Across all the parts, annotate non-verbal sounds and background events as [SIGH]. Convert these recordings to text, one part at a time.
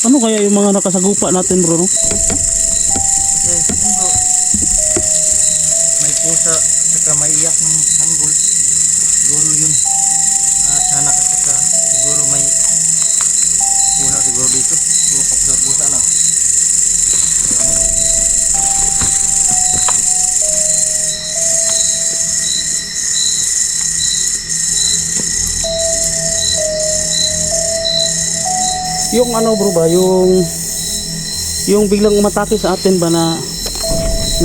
Ano kaya yung mga nakasagupa natin bro? No? Kasi may pusa at saka may iyak ng sanggol. Siguro yun. Yung ano bro ba, yung yung biglang umatake sa atin ba na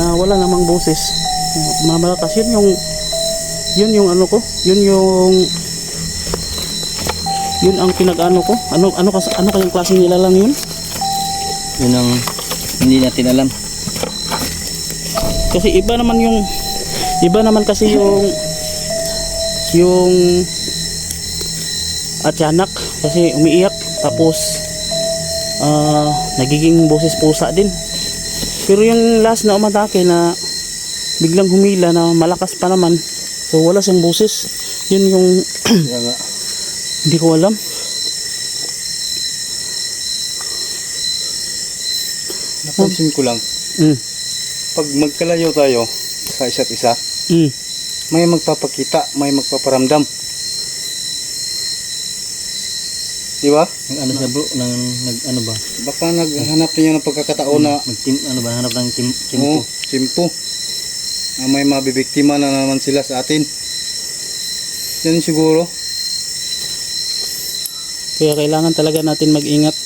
na wala namang boses. Na malakas yun yung yun yung ano ko, yun yung yun ang pinag-ano ko. Ano ano kas ano kayang klaseng nilalang yun? Yun ang hindi natin alam. Kasi iba naman yung iba naman kasi yung yung atyanak kasi umiiyak tapos ah nagiging boses pusa din. Pero yung last na umatake na biglang humila na malakas pa naman so wala siyang boses. Yun yung [CLEARS THROAT] hindi ko alam. Napansin ko lang, Mm. pag magkalayo tayo sa isa't isa, Mm. may magpapakita, may magpaparamdam. Di ba? Nag ano siya bro, nang nag ano ba? Baka naghanap niya ng pagkakataon na Nagtim ano ba hanap ng tim oh, timpo. Na may mabibiktima na naman sila sa atin. Yan siguro. Kaya kailangan talaga natin mag-ingat.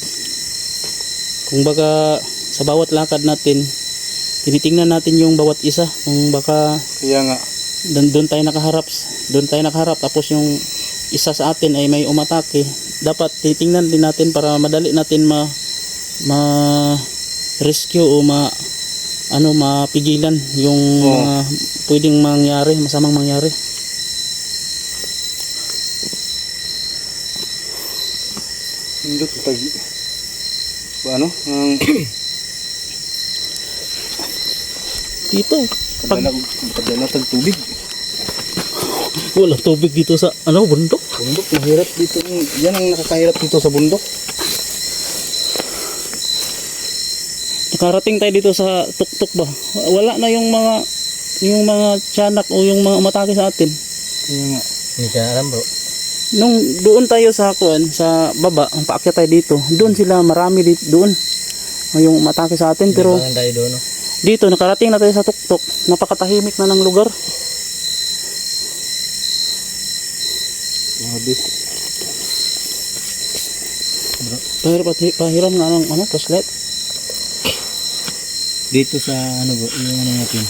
Kung baka sa bawat lakad natin, tinitingnan natin yung bawat isa. Kung baka Kaya nga, doon tayo nakaharap, doon tayo nakaharap tapos yung isa sa atin ay may umatake. Dapat titingnan din natin para madali natin ma ma rescue o ma ano mapigilan yung Oo. mga pwedeng mangyari, masamang mangyari. indot tag ano, ang Dito, pag tag tubig. Wala tubig dito sa ano bundok. Bundok, mahirap dito. Yan ang nakakahirap dito sa bundok. Nakarating tayo dito sa tuktok ba? Wala na yung mga yung mga tiyanak o yung mga umatake sa atin. Kaya nga. Hindi ka alam bro. Nung doon tayo sa kuan sa baba, ang paakyat tayo dito, doon sila marami dito doon. Yung umatake sa atin pero Pero tayo doon no. dito nakarating na tayo sa tuktok, napakatahimik na ng lugar. Grabe. Pahir, pahir, pahiram nga ng ano, flashlight. Dito sa ano bro, yung ano natin.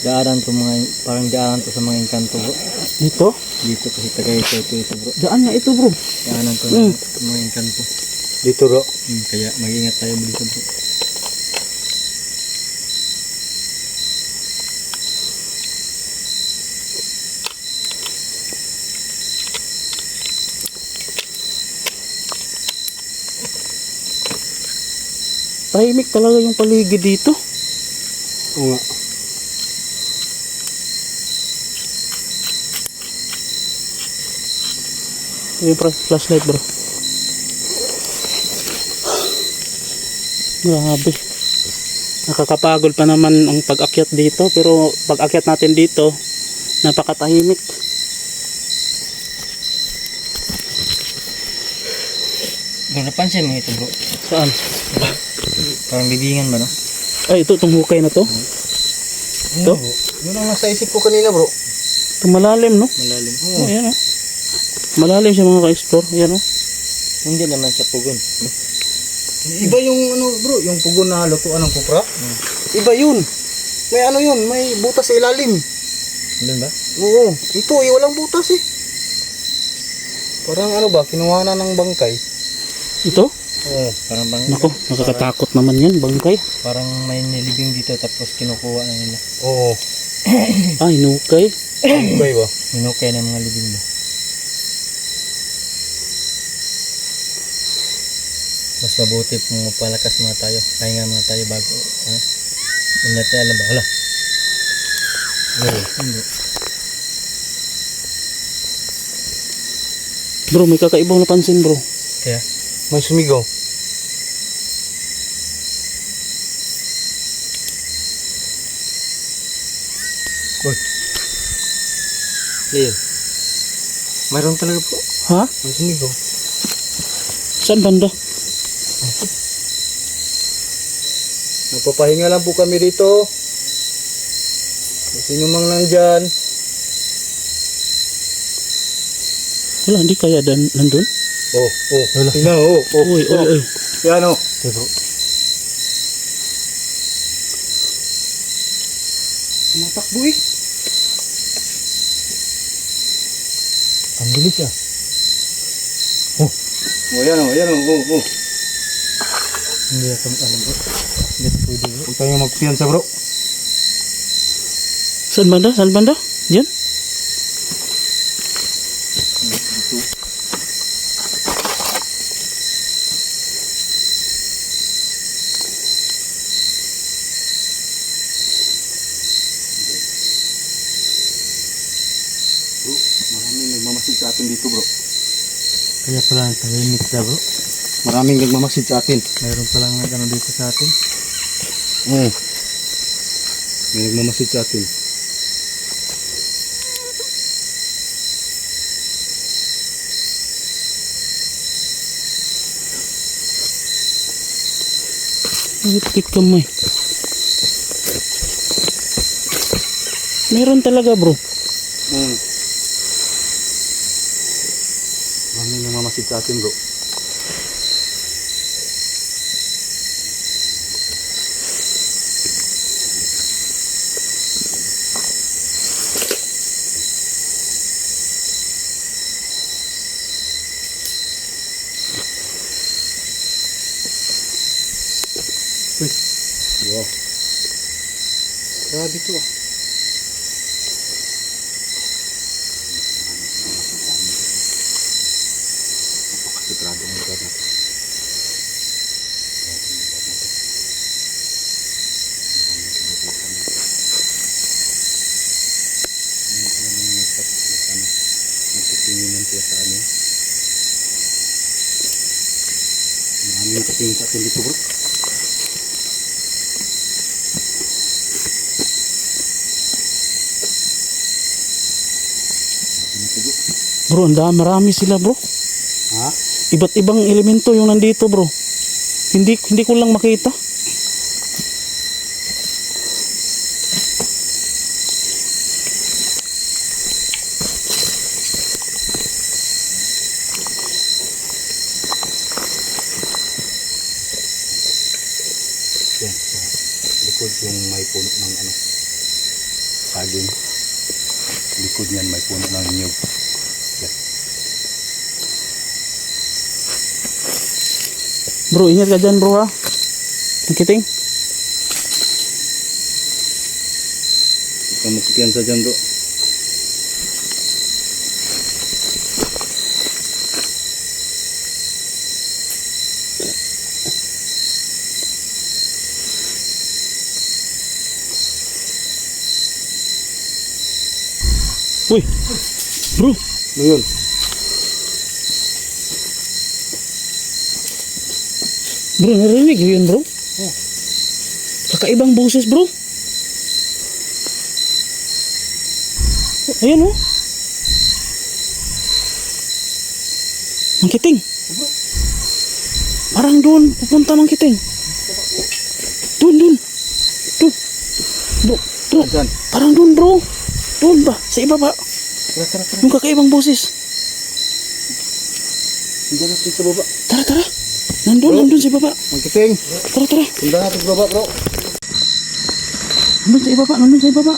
Daaran to mga parang daaran to sa mga engkanto bro. Dito? Dito kasi tagay ito ito, ito bro. Daan nga ito bro. Daanan to Mm. mga engkanto. Dito ro. Hmm, kaya mag-ingat tayo dito bro. Tahimik talaga yung paligid dito. Oo nga. Yung pra- flashlight bro. Grabe. Nakakapagod pa naman ang pag-akyat dito pero pag-akyat natin dito napakatahimik. Bro, napansin mo ito bro. Saan? Parang bibingan ba no? Ay ito itong hukay na to. Ito? Yun ang nasa isip ko kanina bro. Ito malalim no? Malalim. Oh, ayan oh. Malalim siya mga ka-explore. Ayan oh. Hindi naman siya pugon. Iba yung ano bro, yung pugon na lutuan ng kupra. Iba yun. May ano yun, may butas sa ilalim. Doon ba? Oo, ito eh, walang butas eh. Parang ano ba, kinuha na ng bangkay. Ito? Oo. Parang bang Nako, nakakatakot naman yan. Bangkay. parang may nilibing dito tapos kinukuha na nila. Oo. Ay, nukay. Bangkay ba? Minukay ng mga libing mo. Mas mabuti kung palakas muna tayo. Pahinga muna tayo bago. Ano? Hindi natin alam ba? Wala. Oo. Hindi. Bro, may kakaibang napansin bro. Kaya, May sumigaw. Uy. Leo. Mayroon talaga po. Ha? May sumigaw. Saan banda? Nagpapahinga lang po kami dito. Sino mang nandyan. Wala, hindi kaya dan nandun? Oh, oh. Tingnan, oh, oh. Uy, uy, uy. Yan, oh. Tumatakbo eh. Ang bilis ah. Oh. Oh, yan oh, yan oh, oh, oh. Hindi ako alam bro. Hindi ako pwede bro. Huwag tayong magpiyansa bro. Saan banda? Saan banda? Diyan? Bro, maraming nagmamasid sa atin dito bro. Kaya pala tahimik na bro. Maraming nagmamasid sa atin. Mayroon palang ano dito sa atin. Oo. May nagmamasid sa atin. Putik kamay. Meron talaga bro. Sa atin bro. Wow. Grabe to ah. Sila sa amin. Maraming nakatingin sa atin dito bro. Bro, ang dami, marami sila bro. Ha? Iba't ibang elemento yung nandito bro. Hindi hindi ko lang makita. Yung may puno ng ano, saging. Likod niyan may puno ng niyog. Yan. Bro, ingat ka dyan bro ha. Ang kiting. Huwag kang magpipiyansa dyan bro. Uy. Bro, yun? bro, narinig mo yun bro? Kakaibang boses bro. Ayan oh. Ang kiting. Parang doon, pupunta ng kiting. Doon, doon. Doon. Bro, bro. Parang doon bro. Doon ba? Sa ibaba. Tara, tara, tara. Yung kakaibang boses. Hindi natin sa baba. Tara, tara. Nandun, nandun sa ibaba. Magkiting. Tara, tara. Sundan natin sa baba bro. Nandun sa ibaba, nandun sa ibaba.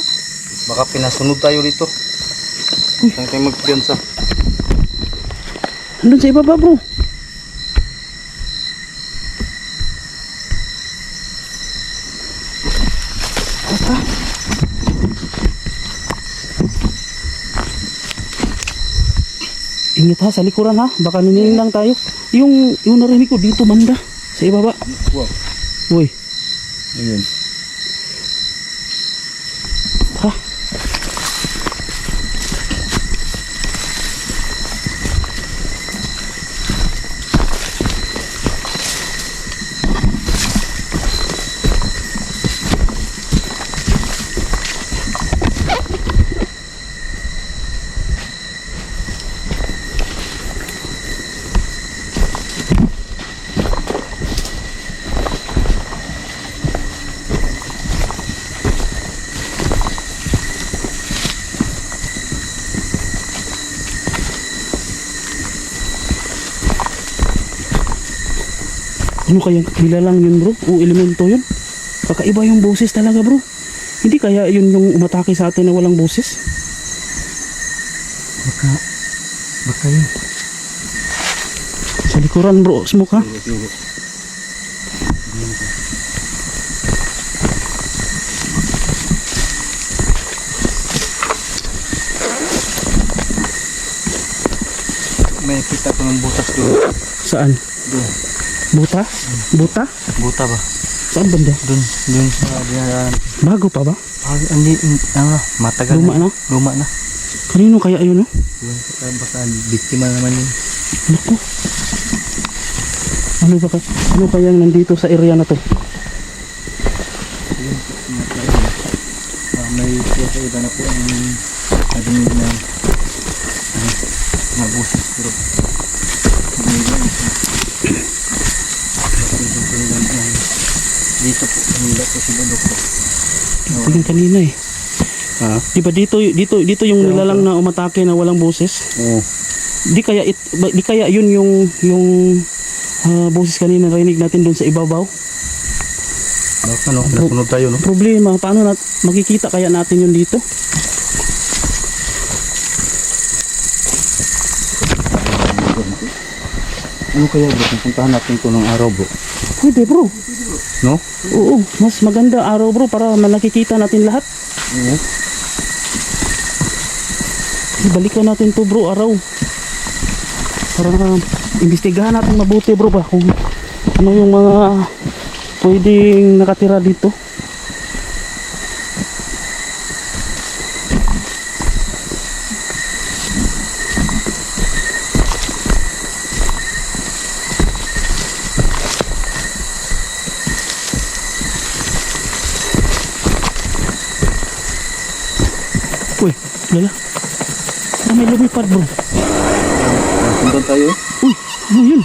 Baka pinasunod tayo dito. Huwag kang tayong magpipiyansa. Nandun sa ibaba bro. Ingat ha, sa likuran ha. Baka niniling lang tayo. Yung, yung narinig ko dito banda. Sa ibaba. Wow. Uy, Ayun. Ano kaya nilalang yun bro? O elemento yun? Kakaiba yung boses talaga bro. Hindi kaya yun yung umatake sa atin na walang boses? Baka, baka yun. Sa likuran bro, smoke ha? May kita ko ng butas doon. Saan? Doon. Buta? Buta? Buta ba? Saan banda? Doon, doon sa dinadaan. Bago pa ba? Ah, hindi, ano, matagal Luma na? Luma na. Kanino kaya yun no? Yun, baka, biktima naman yun. Naku. Ano ba kaya? Ano kaya nandito sa area na to? Yun. Ah, may sa iba na po ang nadinig na ano, mabusis pero may iba isa. Bakit yung pinag- ano, Po si Budok po. Ito yung kanina eh. Ha? Di ba dito dito dito yung nilalang na umatake na walang boses? Oo. Di kaya it, ba- di kaya yun yung yung ah, boses kanina narinig natin doon sa ibabaw? Baka no, nasunod tayo no? Problema, paano nat makikita kaya natin yun dito? Ano kaya bro, kung puntahan natin ito ng araw bro? Pwede bro. No? Oo, mas maganda araw bro para nakikita natin lahat. Oo. Balikan natin to bro araw. Para imbestigahan natin mabuti bro ba kung ano yung mga pwedeng nakatira dito. Uy, lala. Ah, may lumipad bro. Sundan tayo. Uy, ano yun?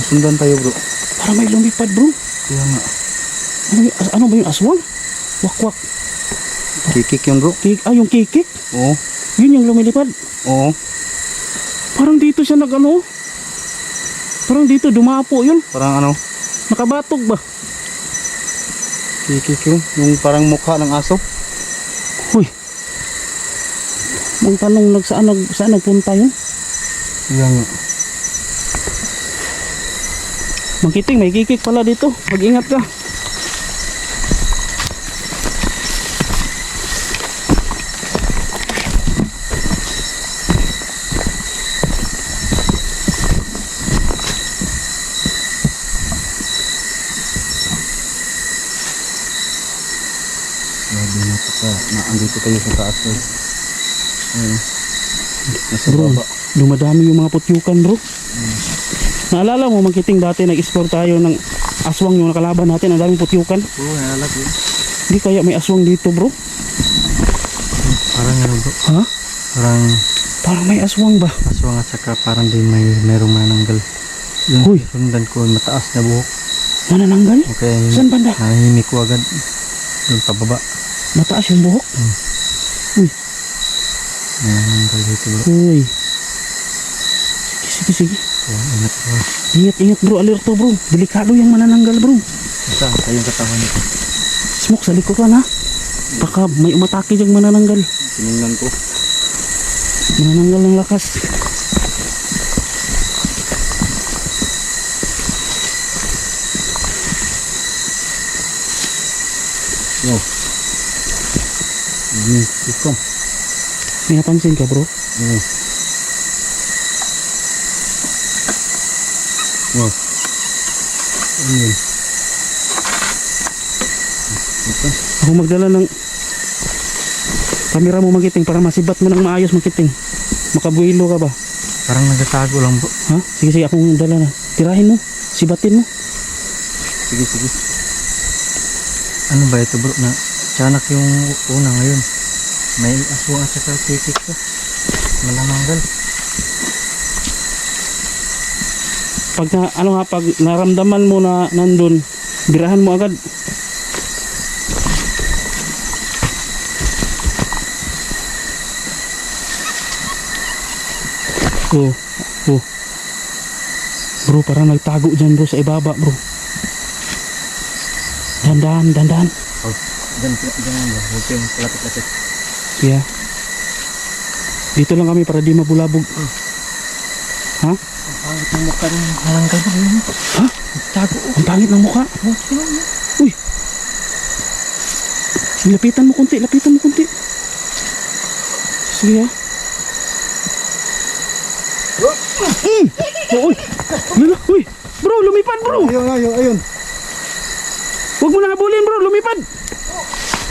Sundan tayo bro. Parang may lumipad bro. Kaya nga. Ano, yung- ano ba yung aswang? Wakwak. Kikik yun bro. Kik, ah, yung kikik. Oo. Yun yung lumilipad. Oo. Parang dito siya nag ano. Parang dito dumapo yun. Parang ano, Nakabatog ba? kikik yun. Yung parang mukha ng aso. Uy. Ang tanong nag saan, nag, saan nagpunta yun? Kaya nga. Magkiting, may kikik pala dito. Mag-ingat ka. Grabe na ito ka. Na, andito tayo sa taas bro. Ayun. Nasa Bro, baba. dumadami yung mga putyukan bro. Naalala mo, magkiting dati nag-explore tayo ng aswang yung nakalaban natin. Ang daming putyukan. Oo, nalala ko. Hindi kaya may aswang dito bro. Parang ano bro, Ha? parang Parang may aswang ba? aswang at saka parang din may merong mananggal. Yung Uy. sundan ko, mataas na buhok. Manananggal? O kaya yun, Saan banda? nahihimik ko agad. Doon pababa. Mataas yung buhok? Nananggal dito bro. Uy. Sige, sige, sige. Kaya ingat ko. Ingat, ingat bro. Alerto bro. Delikado yung manananggal bro. Ito, kayong katawan nito. Smoke sa likuran ha. Baka may umatake diyang manananggal. Tinignan ko. Manananggal ng lakas. Yo. Ini hukum. May napansin ka bro? Oo. Wow. Ano yun? Ako magdala ng kamera mo magiting para masibat mo ng maayos magiting. Makabuilo ka ba? Parang nagtatago lang bro. Ha? Sige, sige. Akong dala na. Tirahin mo. Sibatin mo. Sige, sige. Ano ba ito bro? Na, tiyanak yung una ngayon. May aswang at saka kikik ka. Malamanggal. Pag na, ano ha, pag naramdaman mo na nandun, birahan mo agad. Oh, oh. Bro, parang nagtago dyan bro sa ibaba bro. Dandan, dandan. Oh, dyan, dyan, dyan. Huwag kayong lapit-lapit. Yeah. Dito lang kami para di mabulabog. Ha? Ang pangit ng mukha ng. Yun. Ha? Tago. Ang pangit ng mukha. Oh? Uy! Lapitan mo kunti, lapitan mo kunti. Sige ha. Mm! Oh, uy! Lala, uy! Bro, lumipad bro! Ayun, ayun, ayun. Huwag mo na habulin bro, lumipad!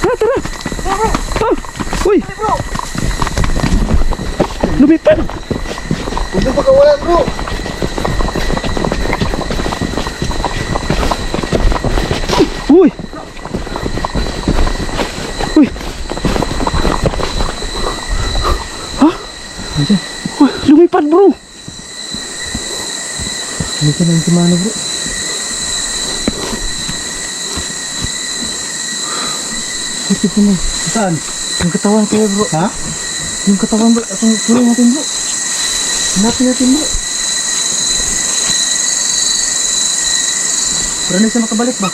Ha, tara! Ah! Uy! Lumipad! Huwag mo pagkawalan bro. Uy! Uy! Ha? Uy, lumipad bro! Ka nang kumano bro. Saan? Yung katawan ko bro. Ha? Yung katawan bro. Itong tuloy natin bro. Hanapin natin bro. Pero hindi siya makabalik ba?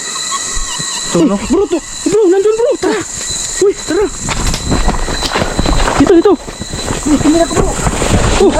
Uy, bro, to, bro, nandun bro, tara! Uy, tara! Ito, ito! Uy, tingin ako bro. Oh,